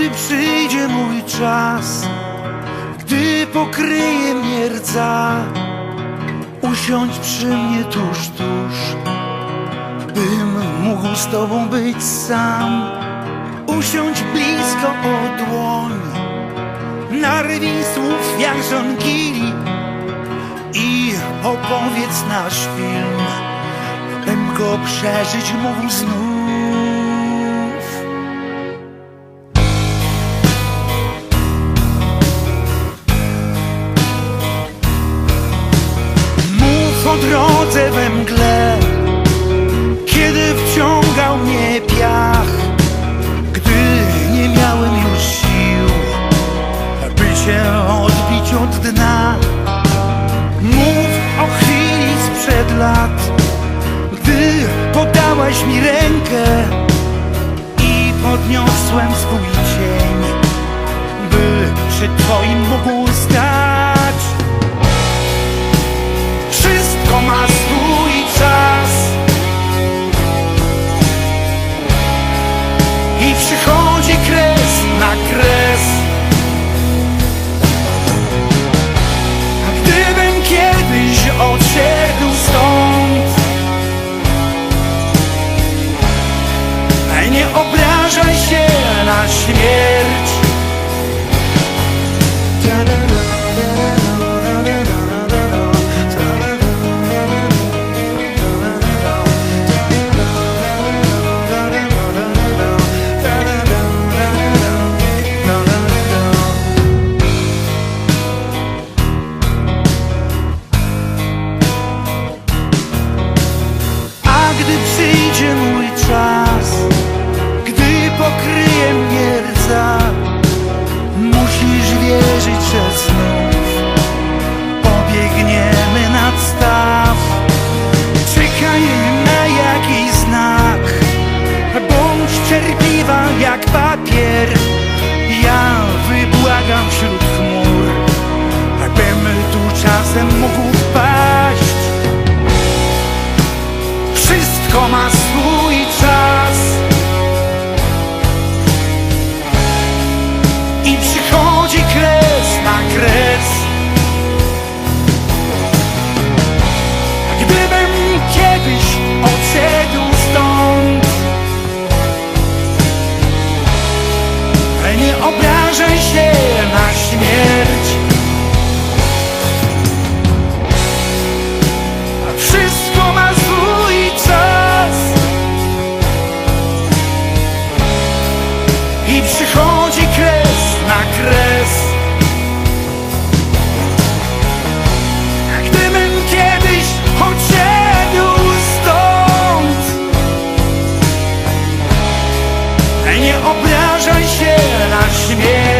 gdy przyjdzie mój czas, gdy pokryje mnie rdza, usiądź przy mnie tuż, tuż, bym mógł z tobą być sam. Usiądź blisko o dłoń, narwij słów jak żonkili i opowiedz nasz film, bym go przeżyć mógł znów. Się odbić od dna. Mów o chwili sprzed lat, gdy podałaś mi rękę i podniosłem swój cień, by przy twoim mógł stać. Czasem mógł wpaść. Wszystko ma swój czas. I przychodzi kres na kres. Gdybym kiedyś odszedł stąd. Nie obrażaj się na śmierć I przychodzi kres na kres. Gdybym kiedyś odszedł stąd Nie obrażaj się na śmierć